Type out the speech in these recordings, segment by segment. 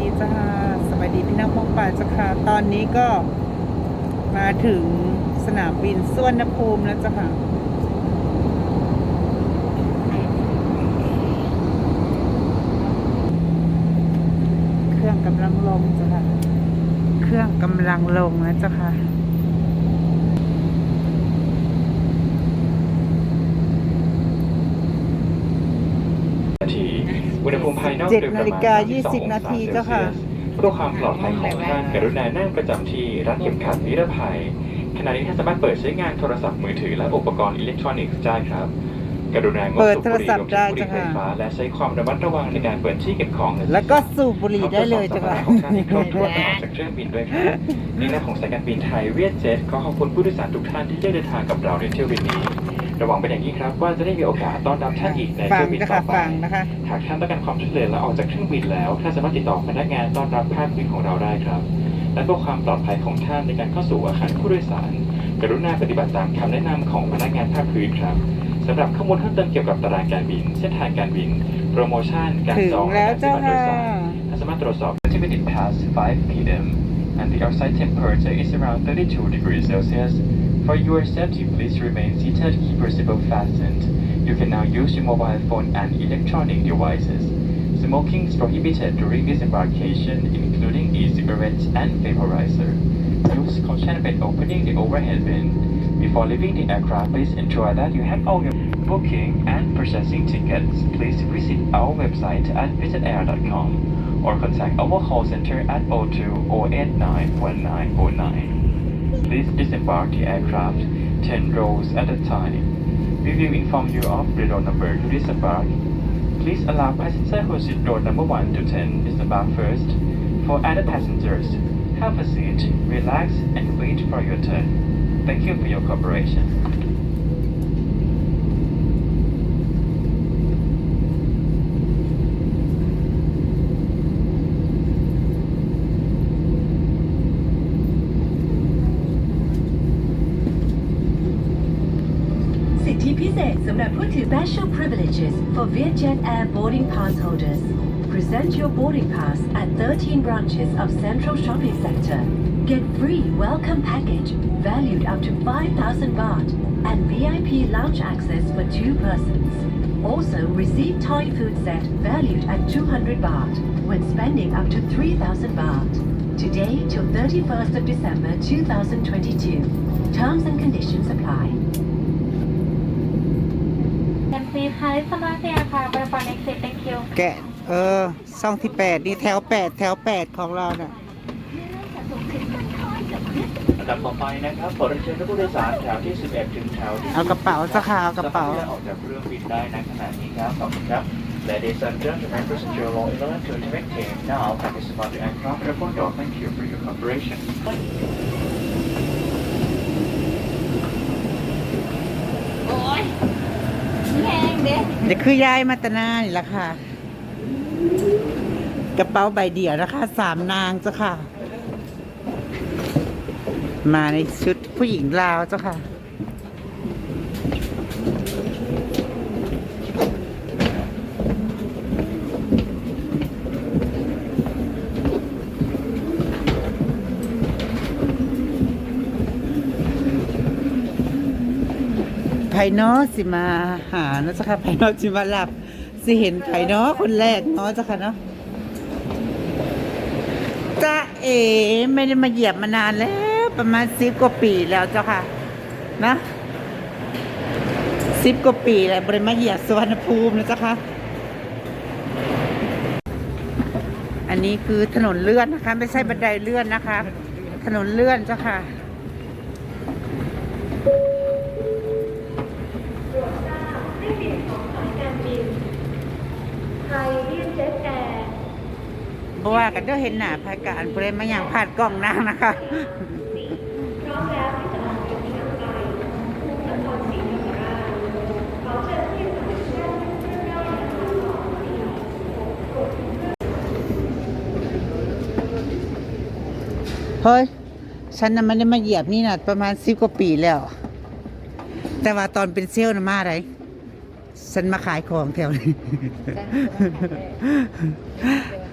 ดีจ้าสบายดีพี่น้องพงป่าจ้าค่ะ ตอนนี้ก็มาถึงสนามบินสุวรรณภูมิแล้วจ้าค่ะ เครื่องกำลังลงจ้าค่ะ เครื่องกำลังลงนะจ้าค่ะ นาทีอุณหภูมิภายนอก เจ็ดโดยประนาฬิมาณกา32ยี่สิบนาทีองศเจ้าค่ะซลซียสเพื่อความปลอดภัยของท่านกรุณานั่งประจำที่รัดเข็มขัดนิรภัยขณะนี้ท่านสามารถเปิดใช้งานโทรศัพท์มือถือและอุปกรณ์อิเล็กทรอนิกส์ได้ครับ กรุณางดเปิดสูบโทบุรหรี่ศัรพวท์มได้ถึงบุหรี่จ้ะไฟค่ะฟ้าและใช้ความระมัดระวังในการเปิดที่เก็บของนะแล้วก็สูบบุหรี่ได้เลยจ้าขอค่ะตรวจสอบของท่านให้ครบถ้วนก่อนออกจากเครื่องบินด้วยครับในหน้าของสายการบินไทยเวียดเจ็ตขอขอบคุณผู้โดยสารทุกท่านที่ได้เดินทางกับเราในเที่ยวบินนี้ ระหวังเป็นอย่างยิ่งครับว่าจะได้มีโอกาสต้อนรับท่านอีกในฟัเที่งยวบินนะต่คะอไปฟังนะคะ หากท่านต้องการความช่วยเหลือและออกจากเครื่องบินแล้วท่านสามารถติดต่อพนักงานต้อนรับภาคพื้นของเราได้ครับ และเพื่อความปลอดภัยของท่านในการเข้าสู่อาคารผู้โดยสาร กรุณาปฏิบัติตามคำแนะนำของพนักงานภาคพื้นครับสำหรับข้อมูลเพิ่มเติมเกี่ยวกับตารางการบิน เส้นทางการบิน โปรโมชั่น การถึงจองแล้วและการเจ้าซื้อบัตรโดค่ะยสารท่านสามารถตรวจสอบ activity past 5 p.m. and the outside temperature is around 32 degrees Celsius. For your safety, please remain seated, keep your seatbelt fastened. You can now use your mobile phone and electronic devices. Smoking is prohibited during disembarkation, including e-cigarettes and vaporizer. Use caution when opening the overhead bin. Before leaving the aircraft, please ensure that you have all your booking and purchasing tickets. Please visit our website at visitair.com or contact our call center at 02-089-1909. Please disembark the aircraft 10 rows at a time. We will inform you of the row number to disembark. Please allow passenger who sit row number 1 to 10 disembark first. For other passengers, have a seat, relax, and wait for your turn. Thank you for your cooperation. To special privileges for Vietjet Air boarding pass holders. Present your boarding pass at 13 branches of Central Shopping Sector. Get free welcome package valued up to 5,000 baht and VIP lounge access for two persons. Also receive Thai food set valued at 200 baht when spending up to 3,000 baht. Today till 31st of December 2022. Terms and conditions apply. ยสมาเซียค่ะบริษัทเอ็กเซตเอ็กคิวแกะเออซ่องที่แปดนี่แถวแปดแถวแปดของเราเนี่ยลำดับต่อไปนะครับขอเรียนเชิญผู้โดยสารแถวที่ 11 ถึงแถวที่เอากระเป๋าสักขากระเป๋า ออกจากเครื่องบินได้นะขณะนี้ครับขอบคุณครับ Ladies and gentlemen, passenger loyal to the Now, participant aircraft report door. Thank you for your cooperation. โอ้ย แพงเด้เดี๋ยวคือยายมาตนานี่ละค่ะ กระเป๋าใบเดียวนะคะสามนางเจ้าค่ะ มาในชุดผู้หญิงลาวเจ้าค่ะ ผ่เนาะสิมาหาเนาะเจ้าค่ะไผ่เนาะสิมาหลับ สิเห็นไผ่เนาะคนแรกเนาะเจ้าค่ะเนาะจ้าเอ๋ไม่ได้มาเหยียบมานานแล้ว ประมาณสิบกว่าปีแล้วเจ้าค่ะ นะสิบกว่าปีแล้วบริมาเหยียบสวรรณภูมินะเจ้าค่ะ อันนี้คือถนนเลื่อนนะคะ ไม่ใช่บันไดเลื่อนนะคะ ถนนเลื่อนเจ้าค่ะ ราะว่ากันเด้อเห็นหน้าภายการเพื่อนมาอย่างผ่านกล้องนางนะคะเฮ้ย ฉันน่ะไม่ได้มาเหยียบนี่นะประมาณสิบกว่าปีแล้ว แต่ว่าตอนเป็นเซลล์นะมาอะไรฉันมาขายของแถวนี้ขาย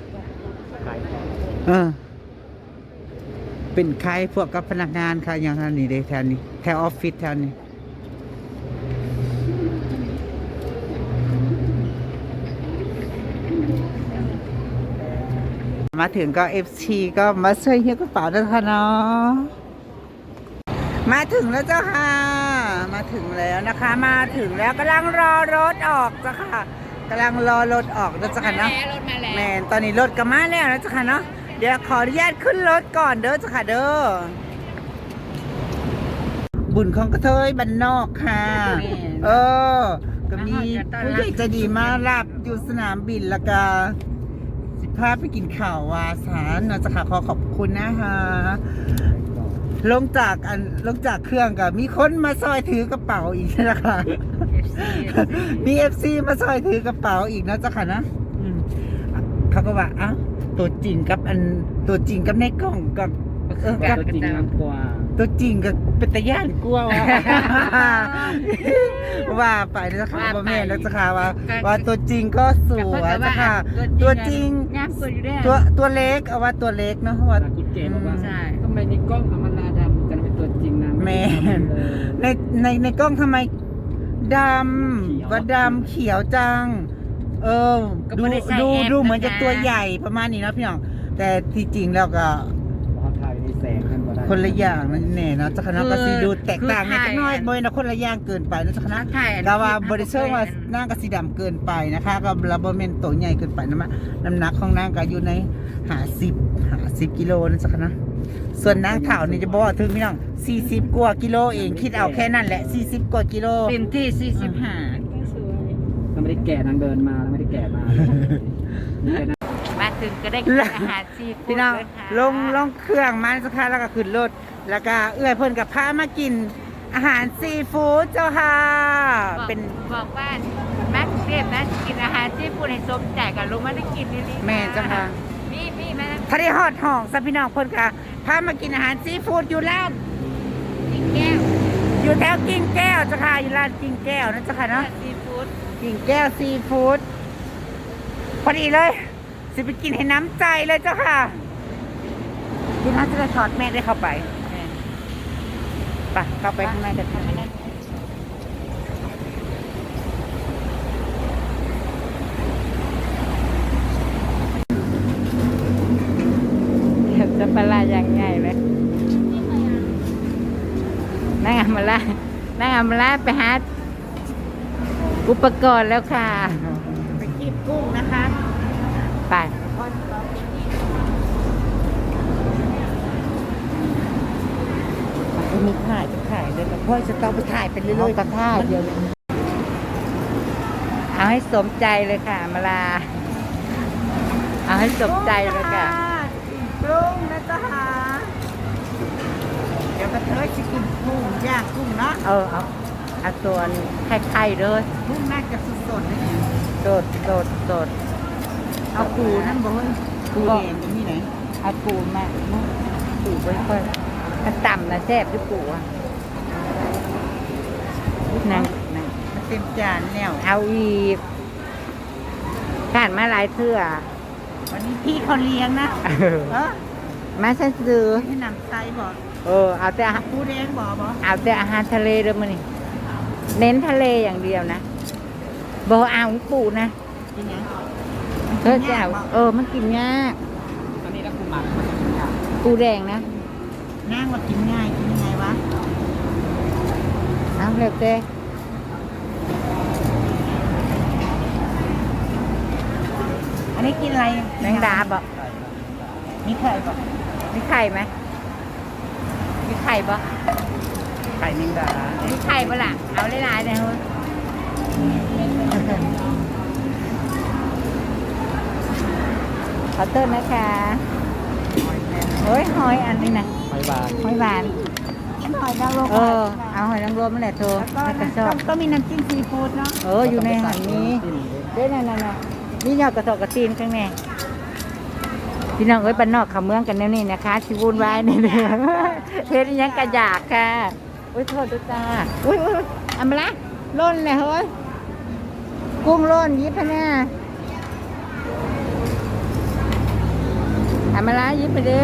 เออ เป็นใครพวกกับพนักงานค่ะอย่างท่านนี้เด้แถวนี้แถวออฟฟิศแถวนี้มาถึงก็ FC ก็มาช่วยเฮียกระเป๋าด้วยค่ะเนาะมาถึงแล้วเจ้าค่ะ มาถึงแล้วนะคะ มาถึงแล้วกำลังรอรถออกเจ้าค่ะกำลังรอรถออกนะเจ้าค่ะเนาะรถมาแล้วแมนตอนนี้รถก็มาแล้วนะเจ้าค่ะเนาะเดี๋ยวขออนุญาตขึ้นรถก่อนเด้อเจ้าค่ะเด้อ บุญของกระเทยบันนอกค่ะ เออ ก็มีผู้ใหญ่ใจะดีมารับอยู่สนามบินและกาสิพาไปกินข่าววาสารนะเจ้าค่ะขอขอบคุณนะคะลงจากอันลงจากเครื่องกับมีคนมาซอยถือกระเป๋าอีกนะคะมีเอฟซีมาซอยถือกระเป๋าอีกนะเจ้าค่ะนะอืมเขาก็ว่าอ้าว ตัวจริงกับอันตัวจริงกับในกล้องกับ เออกับจริงมากกว่าตัวจริงกับเป็นตะย่านกลัวว่าว่าไปนะเจ้าค่ะว่าไปว่าแม่นะเจ้าค่ะว่าก็ว่าตัวจริงก็สวยเจ้าค่ะตัวจริงงามกว่าอยู่ได้ตัวตัวเล็กเอาว่าตัวเล็กเนาะว่าคุณเก๋บอกว่าใช่ ทำไมในกล้องอมราดำจะเป็นตัวจริงนะแม่นในในในกล้องทำไมดำว่าดำเขียวจัง เออดูดูดูเหมือนจะตัวใหญ่ประมาณนี้นะพี่น้องแต่ที่จริงแล้วก็พอถ่ายในแสงกันก็ได้คนละอย่างนั่นแน่เนาะเจ้าคณะก็สีดูแตกต่างในจักหน้อยบ่อยนะคนละอย่างเกินไปนะเจ้าคณะ ถ่ายกาว่าบริเชอร์ว่านั่งกับสีดำเกินไปนะคะ ก็ระบบเมนตัวใหญ่เกินไปนะมะน้ำหนักของนางก็อยู่ในหาสิบหาสิบกิโลนะเจ้าคณะส่วนนางข่าวนี่จะบอกว่าถึงพี่น้องสี่สิบกว่ากิโลเองคิดเอาแค่นั้นแหละสี่สิบกว่ากิโล เป็นที่ 45 เราไม่ได้แก่นางเดินมาเราไม่ได้แก่มามาถึงก็ได้กินอาหารซีฟู้ดพี่น้องเลยค่ะลงลงเครื่องมาสักครั้งแล้วก็ขึ้นรถแล้วก็เอื้อยเพิ่นกับพามากินอาหารซีฟู้ดเจ้าค่ะบอกเป็นบอกว่าแม็กเรียบนะกินอาหารซีฟู้ดให้สมใจกับลุงมาได้กินนี่นี่แม่เจ้าค่ะพี่พี่แม่ถ้าได้ฮอดห้องซะพี่น้องเพิ่นก็พามากินอาหารซีฟู้ดอยู่ร้านกินแก้วอยู่แถวกิ่งแก้วเจ้าค่ะอยู่ร้านกิ่งแก้วนะเจ้าค่ะเนาะซีฟู้ด กิ่งแก้วซีฟู้ดพอดีเลย สิไปกินให้น้ำใจเลยเจ้าค่ะพี่น่าจะได้ถอดแม่ได้เข้าไปไปเข้าไปข้างในกันค่ะเดี๋ยวจะปลาร้าอย่างไงเลยนางอำมาลานางอำมาลาไปหา อุปกรณ์แล้วค่ะ ไปกีบกุ้งนะคะไปไปมีถ่ายจะถ่ายเลยแต่พ่อจะต้องไปถ่ายไปเรื่เรื่ออยยๆๆกับท่าเดียวเลยเอาให้สมใจเลยค่ะอำมาลา เอาให้สมใจเลยค่ะกุ้งนะจ๊ะค่ะเดี๋ยวกระเทยจะกินกุ้งย่างกุ้งเนาะเออเอา เอาตัวไข่ๆเลยกุ้งน่าจะสดๆเลยสดสดสดเอาปูนั่นบ่เฮ้ยปูแดงตรงนี้ไหนเอาปูมาปูไว้ค่อยมันต่ำนะแซ่บที่ปูอะนั่งนั่งมันเต็มจานแล้วเอาอีกผ่านมาหลายเทื่อวันนี้พี่เขาเลี้ยงนะเออมาฉันซื้อให้นำไซบ่เออเอาแต่อาหารปูแดงบ่บ่เอาแต่อาหารทะเลเด้อมันนี่ เน้นทะเลอย่างเดียวนะบอเอาปูนะกินยังเธอจะเอาเออมันกินยากตอนนี้แล้วกูหมักมันจะเป็นอย่างปูแดงนะนั่งว่ากินง่ายกินยังไงวะเอาเร็วเต้อันนี้กินอะไรแมงดาบอกมีไข่บ่มีไข่ไหมมีไข่บ่ ไข่แมงดามีไข่บ่ล่ะเอาหลายๆเลยเฮ้ยขอโทษนะคะเฮ้ยหอยอันนี้นะไม่บานหอยหวานกินหอยนางรมเออเอาหอยนางรมนั่นแหละเธอแล้วก็ให้กระชอบก็มีน้ำจิ้มซีฟู้ดเนาะเอออยู่ในหันนี้เด้นั่นน่ะนี่ยอดกระสอบกระตีนข้างในพี่น้องเอ้ยบ้านนอกเขาเมืองกันแนวนี้นะคะชิวุ่นวายนี่เด้อเฮ็ดอิหยังกระยากค่ะ อุ้ยโทษด้วยจ้าอุ้ยอุ้ยอุ๊ยเอัมาละล่นเลยเฮ้ยกุ้งล่นยิบพะเนี่ยทมละยิบไปเด้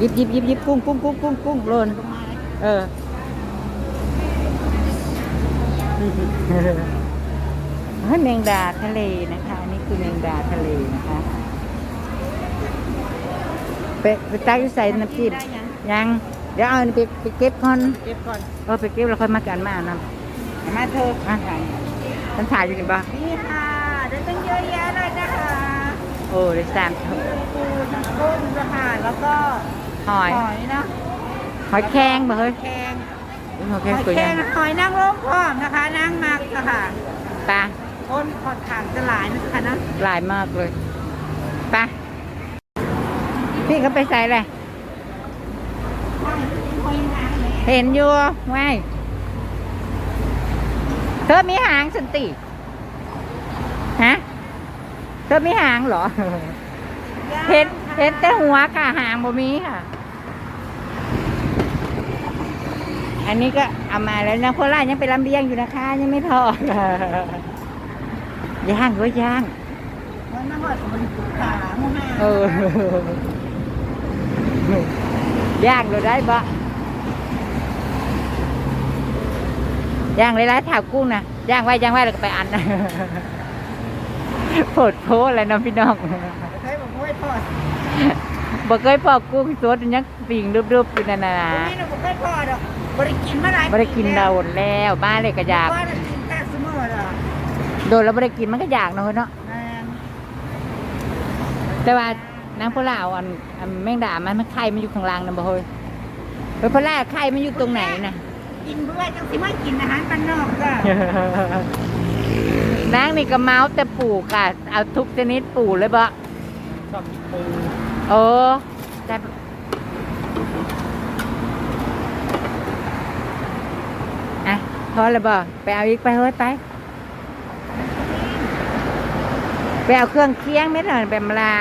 อยิบยิบยิบยิบกุ้งกุ้งกุ้งกุ้งกุ้งล่นเออให้แมงดาทะเลนะคะนนี้คือแมงดาทะเลนะคะ ไปไปตักอยู่ใส่น้ำจิ้มยัง เดี๋ยวเอาอันนี้ไปไปเก็บก่อนเก็บก่อนเออไปเก็บแล้วค่อยมากันมาเอานำมาเธอะอะฉันถ่ายอยู่นี่บ่นี่ค่ะได้ตั้งเยอะแยะเลยนะคะโอ้ได้สามเถอะปูทั้งกุ้งนะคะแล้วก็หอยหอยนะหอยแครงบ่เฮ้ยแครงอุ๊ยหอยแคหรงอยตัวแครยังงหอยนางรมพร้อมนะคะนางมักนะคะปลาต้นขอนขางจะหลายนะคะนะ หลายมากเลยไปะ พี่เขาไปใส่เลยเห็นอยู่ไว้เธอมีหางสันติฮะเธอมีหางเหรอ เห็นเห็นแต่หัวค่ะหางบ่มีค่ะ อันนี้ก็เอามาแล้วนะโคราชยังไปลำเลียงอยู่นะคะ ยังไม่ทอดย่างเว้ยย่างมันน่าหอดมันขาหมูหาเออ ย่างเราได้ปะย่างหลายๆถาวกุ้งนะย่างไว้ย่างไว้แล้วก็ไปอันนะโผดโพอะไรเนาะพี่น้องใช้บอกว่าทอดบ่เคยพอกุ้งสดยังปิ่งรูปๆอยู่นั่นน่ะนะนี่เราบอกว่าทอดอะบริกินเมื่อไหร่บ่ได้กินดาวแล้วบ้านเลยก็อยากว่าเรากินแค่สมออะโดนแล้วบ่ได้กินมันก็อยากเนาะเนาะแม่นแต่ว่า นางพลาเอาอันอันแมงดามันมันไข่มันอยู่ข้างล่างนะบ่เฮ้ยเฮ้ยพลาไข่มันอยู่ตรงไหนน่ะกินเพื่อจังสิไม่กินอาหารบ้านนอกจ้ะนางนี่ก็เมาส์แต่ปู่ค่ะ เอาทุกชนิดปู่เลยบ่ชอบกินปูโอ้แต่อะพอแล้วบ่ไปเอาอีกไปเฮ้ยไปไปเอาเครื่องเคียงไม่หน่อยแบบมลา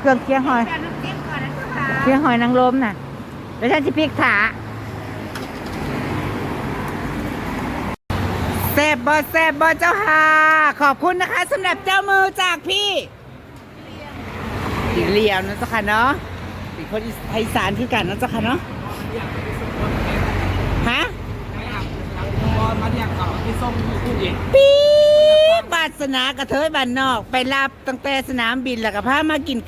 เครื่องเคียงหอย แต่น้ำจิ้มก่อนนะจ๊ะเคียงหอยนางรมน่ะแล้วฉันจะพริกขาแซ่บบอแซ่บบอเจ้าค่ะ ขอบคุณนะคะสำหรับเจ้ามือจากพี่พี่เหลียวนะเจ้าค่ะเนาะเป็นคนไทยสารคือกันนะเจ้าค่ะเนาะฮะพอมาเรียกเขาที่ส้มที่คู่เองปี๊บบาสนากระเทยบ้านนอก ไปรับตั้งแต่สนามบินแล้วก็พามากิน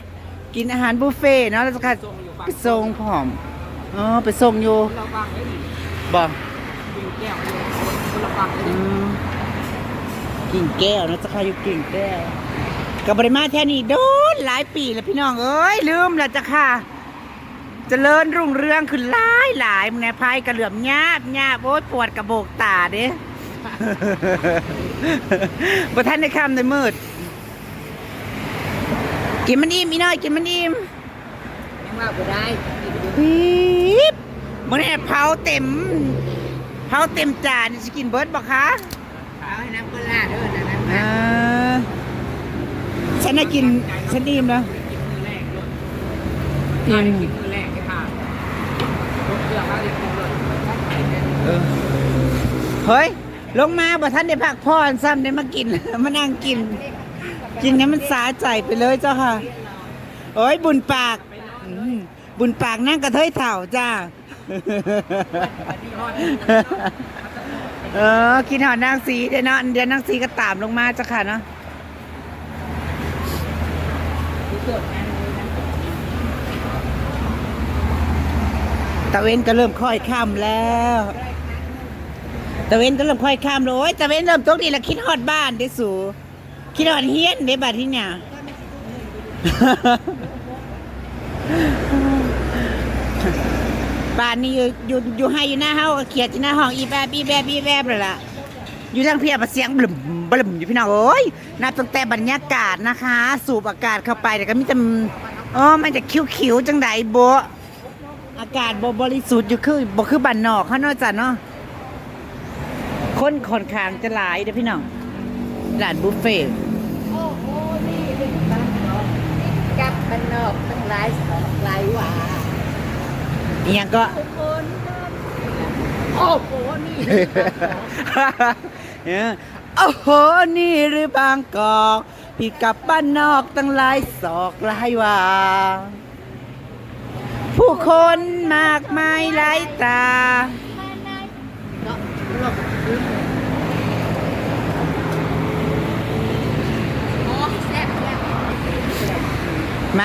กินอาหารบุฟเฟ่ต์เนาะแล้วเจ้าค่ะส่งอยู่ฝั่งไปส่งผอมอ๋อไปส่งอยู่เราฟังได้ดิบอกวิวแก้วอยู่คนละฝั่งได้อืดิมกิ่งแก้วนะเจ้าค่ะอยู่กิ่งแก้วกับบริมาแท่นี้โดนหลายปีแล้วพี่น้องเอ้ยลืมแล้วจ้ะค่ะเจริญรุ่งเรืองขึ้นหลายหลายมึงแน่พายกระเหลื่อมหยาบหยาบโอ้ยปวดกระโบกตาเด้บ่ท่านได้คำในมืด กินมันอิ่มอีน้อยกินมันอิ่มยังว่าบ่ได้ปี๊บมันแน่เผาเต็ม เผาเต็มจานจะกินเบิร์ดบ่คะเอาให้น้ำก็ลาดเด้อนะนะอ่าฉันได้กินฉันอิ่มแล้วกินมือแรกเลยอิ่มกินมือแรกให้ผ่านรถเครื่องมาเรียกเลยเออเฮ้ย ลงมาบ่ท่านได้พักผ่อนซ้ำได้มากินมานั่งกิน กินให้มันสาใจไปเลยเจ้าค่ะ โอ้ยบุญปากอืมบุญปากนั่งกระเทยเถ่าจ้า เออกินหอดนางสีเดี๋ยวนะเดี๋ยวนางสีก็ตามลงมาเจ้าค่ะเนาะตะเวนก็เริ่มค่อยข้ามแล้วตะเวนก็เริ่มค่อยข้ามแล้วโอ้ยตะเวนเริ่มตกดีแล้วคิดฮอดบ้านได้สู คิดฮอดเฮียนได้บัดที่เนี่ย บ้านนี้อยู่อยู่อยู่ให้อยู่หน้าเฮาก็เขียดอยู่หน้าห้องอีแบบอีแบบอีแบบเลยล่ะ อยู่ทางเพียบเสียงบลึมบลึมอยู่พี่น้องโอ้ยนับตั้งแต่บรรยากาศนะคะ สูบอากาศเข้าไปแต่ก็มีแต่เออมันจะคิ้วๆจังใดโบะอากาศบบริสุทธิ์อยู่คือบ่คือบ้านนอกเขาเนาะจ้ะเนาะคนค่อนข้างจะหลายเด้อพี่น้อง ร้านบุฟเฟ่ต์โอ้โหนี่เป็นบ้านนอกกลับบ้านนอกตั้งหลายสองหลายหว่าอหยังก็ ทุกคนโอ้โหนี่เออโอ้โห นี่หรือบางกอกพี่กลับบ้านนอกตั้งหลายศอกหลายว่า ผู้คนมากมายหลายตาม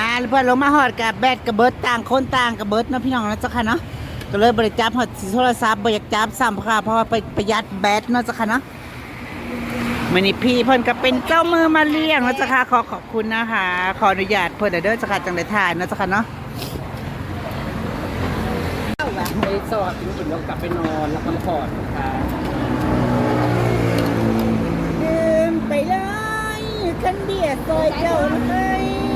าเพื่อนลงมาหอดกับแบดกับเบิร์ดต่างคนต่างกับเบิร์ดเนาะพี่น้องนะเจ้าค่ะเนาะก็เลยบริจับหอดสิโทรศัพท์บริจับซ้ำค่ะเพราะว่าไปประหยัดแบตเนาะเจ้าค่ะเนาะมันนี่พี่เพิ่นก็เป็นเจ้ามือมาเลี้ยงเนาะเจ้าค่ะขอขอบคุณนะคะขออนุญาตเพิ่นเด้อเด้อเจ้าค่ะจังได้ถ่ายเนาะเจ้าค่ะเนาะไปสอบถึงอิ่มแล้วกลับไปนอนแล้วพักผ่อนนะคะดื่มไปเลยขันเบียร์ซอยเจ้าเลยเจ้าดื่ม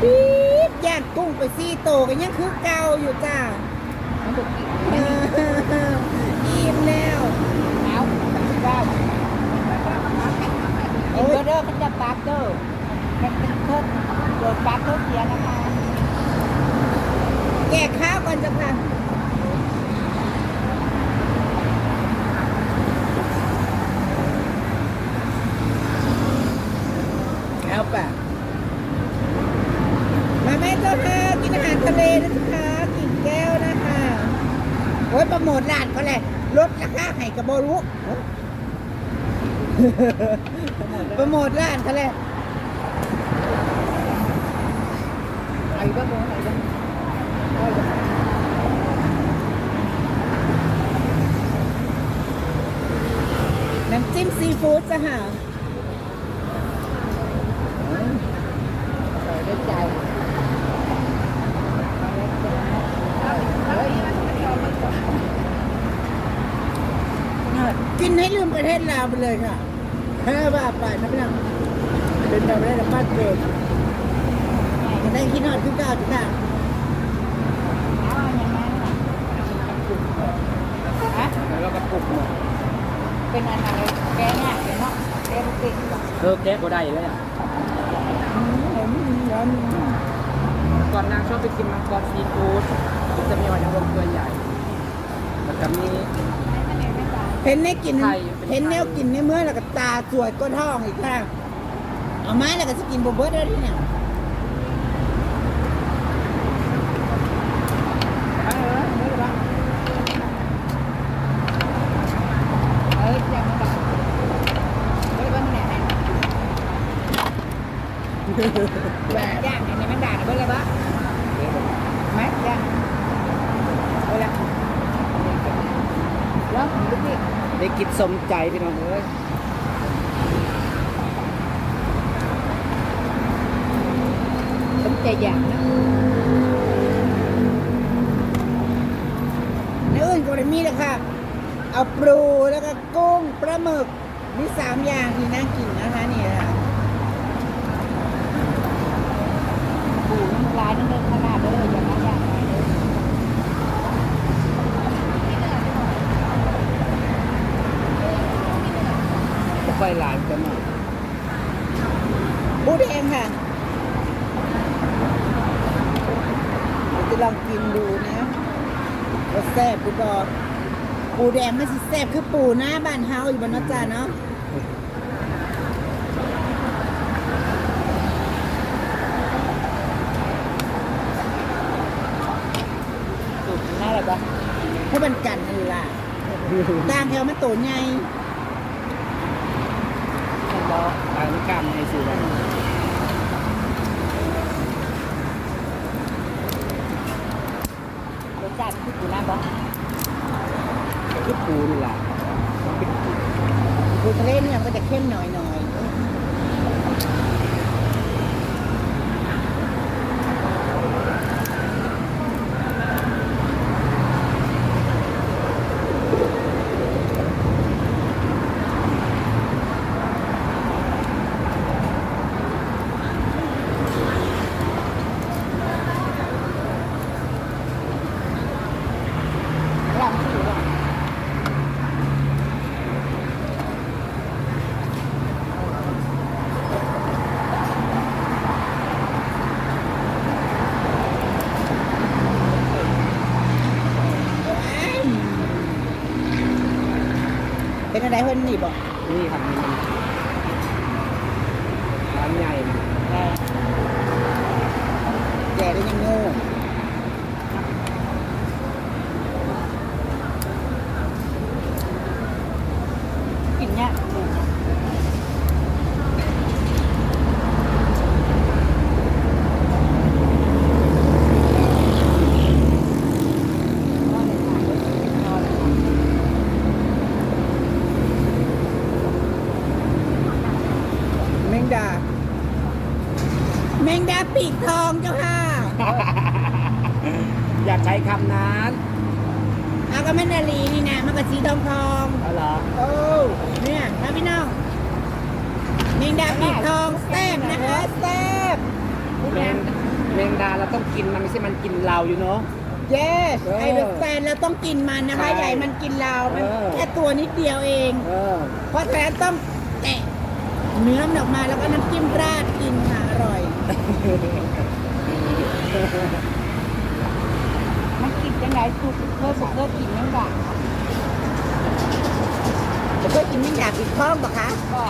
ปี๊ดย่างกุ้งไปซี่โตกันยังคือเก่าอยู่จ้าเอออิ่มแล้วเอาได้เอ็นเบอร์เดอร์เขาจะปาร์เกอร์มันเป็นเพิ่มโดนปาร์เกอร์เสียนะคะ แกะข้าวก่อนจะค่ะเอาป่ะมาแม่เจ้าค่ะกินอาหารทะเลนะเจ้าค่ะกินแก้วนะคะ โมทร้านเขาแหละลดราคาให้กับบรู้โปรโมทร้านเขาแหละไอ้บ้าบอไอ้บ้าน้ำจิ้มซีฟู้ดจ้ะค่ะได้ใจ กินให้ลืมประเทศลาวไปเลยค่ะแค่ว่าไปนะพี่น้องเป็นแบบได้บ้านเกิดจะได้คิดนอดขึ้นเก้าจุดเก้าเอาอย่างนั้นล่ะฮะแล้วก็ปลุกหมดเป็นอะไรแกเนี่ยแกเนาะแกลูกติดก่อนเลิกแก้ก็ได้เลยอะก่อนนางชอบไปกินมังกรซีฟู้ดมันจะมีหอยนางรมตัวใหญ่แล้วก็มี เห็นในกินไทยเป็นเห็นแนวกินในเมื่อแล้วก็ตาสวยก็ท้องอีกค่ะเอาไม้แล้วก็จะกินบเบิร์ดได้ที่เนี่ยเอ้ยยังไม่ได้เฮ้ยวันไหนแบบย่างอันนี้มันด่าเบิ่งเลยปะไหมย่างเอาละ นี่ได้กินสมใจพี่น้องเอ้ยต้องใจอย่างนะในอื่นก็ได้มีแล้วค่ะ เอาปลูแล้วก็กุ้งปลาหมึกมีสามอย่างที่น่ากินนะคะนี่ค่ะปูน้ำลายนั่นเดินขนาดเด้ออย่างนั้นอย่างไรเด้อ ก็ค่อยหลานกันหน่อยบูแดงค่ะเราจะลองกินดูนะว่าแซ่บดูก่อนปูแดงไม่สิแซ่บคือปูหน้าบ้านเฮาอยู่บนนอจ่าเนาะสูตรน่าอะไรปะให้มันกันนั่นล่ะต่างแถวมันโตใหญ่ เห็นบ่ ตางกล้ามในสื่อรสชาติคือปูน้ำบ่คือปูนี่แหละปูทะเลเนี่ยมันก็จะเข้มหน่อยหน่อย เป็นอะไรเพิ่นนี่บอกนี่ครับนี่มันร้านใหญ่นะแก่ได้ยังโง่ กินเนี่ย แมงดา แมงดาปีกทองเจ้าค่ะ อยากใช้คำนั้น เอาก็แม่นาลีนี่นะมันก็สี ทองทองเอาเหรอโอ้เนี่ยนะพี่น้องแมงดาปีกทองแซ่บนะคะแซ่บแมงแมงดาเราต้องกินมันไม่ใช่มันกินเราอยู่เนาะ yes เออไอ้เดอะแฟนเราต้องกินมันนะคะใช่ใหญ่มันกินเรา มันเออ แค่ตัวนิดเดียวเอง เออเพราะฉะนั้นต้องแกะเนื้อมันออกมาแล้วก็น้ำจิ้มราดกินค่ะอร่อย มันกินจังไดสุกเพื่อสุกเพื่อกินนั่นแหละจะ เคยกินแมงดาปีกทองปะคะก็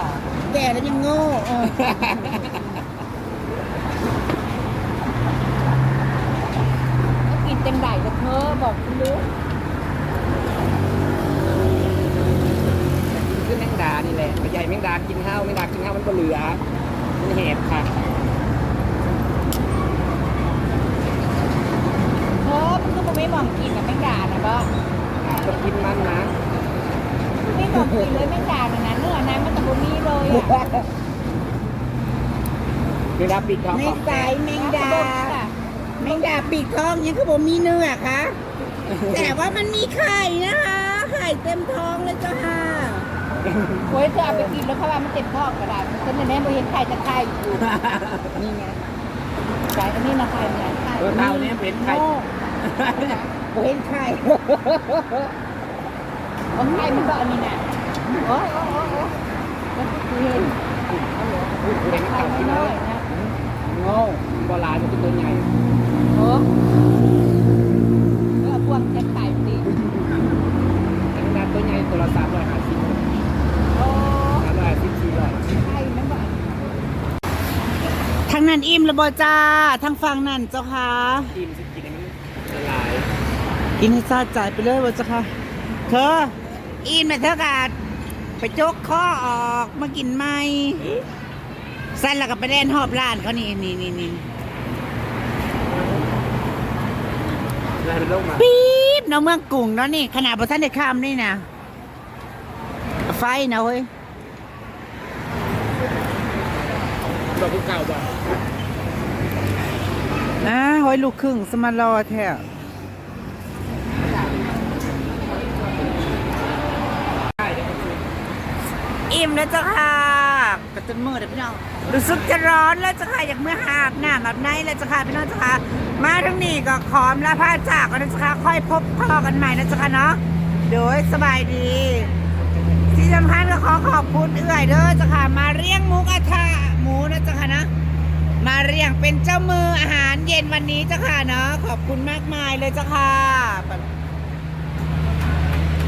แก่แล้วยังโง่เออกินจังไดกับเธอบอกคุณรู้กินคือแมงดานี่แหละใหญ่แมงดากินข้าวแมงดากินข้าวมันก็เหลือมันเห็บค่ะเธอมันก็บ่ไม่มองกินกับแมงดานะบ่ก็กินมันนะ ไม่มองกินเลยแมงดาน่ะนะเนื้อนั้นมันก็บ่มีเลยอะแมงดาปีกทองในของสายแมงดาแมงดาปีกทองยังคือผมมีเนื้อคะแต่ว่ามันมีไข่นะคะไข่เต็มท้องเลยเจ้าค่ะโอ้ยเธอเอาไปกินแล้วเขาว่ามันเต็มท้องก็ได้ฉันจะแน่บ่เห็นไข่จะไข่อยู่นี่ไงไข่อันนี้นะไข่เนี่ยไข่เออเท่านี้เป็นไข่โง่ผมเห็นไข่ ของไข่มันก็อันนี้น่ะโอ้ยโอ้ยโอ้ยโอ้ยมันคือเห็นเป็นไข่ข้ากินเลยนะโง่โบราณมันเป็นตัวใหญ่โอ้เออพวกจะไข่สิแมงดาตัวใหญ่ตัวละสามร้อยห้าสิบโอ้สามร้อยห้าสิบสี่ร้อยไข่มันบ่ทางนั้นอิ่มแล้วบอจ้าทางฝั่งนั้นเจ้าค่ะกินสิกินให้มันละลายกินให้ซาใจไปเลยบอจ้าค่ะเธอ อิ่มเลยเธอกาดไปโจกข้อออกมากินไหมสั้นแล้วก็ไปแดนหอบร้านเขานี่นี่นี่นี่แล้วเป็นโรคมาปี๊บเนาะเมืองกรุงเนาะนี่ ขนาดบอท่านได้ข้ามนี่นะไฟนะเว้ยดอกผู้เก่าบอกอ่าหอยลูกครึ่งสมารอแท้ อิ่มแล้วเจ้าค่ะกระตุ้นมือเดี๋ยวพี่น้องรู้สึกจะร้อนแล้วเจ้าค่ะอยากเมื่อหาบน้ำแบบไหนแล้วเจ้าค่ะพี่น้องเจ้าค่ะมาทั้งนี้ก็ขอมลาพาจากกันนะเจ้าค่ะค่อยพบพ่อกันใหม่นะเจ้าค่ะเนาะโดยสบายดีที่สำคัญก็ขอขอบคุณเอื่อยเด้อเจ้าค่ะมาเรียงหมูกระทะหมูนะเจ้าค่ะนะมาเรียงเป็นเจ้ามืออาหารเย็นวันนี้เจ้าค่ะเนาะขอบคุณมากมายเลยเจ้าค่ะ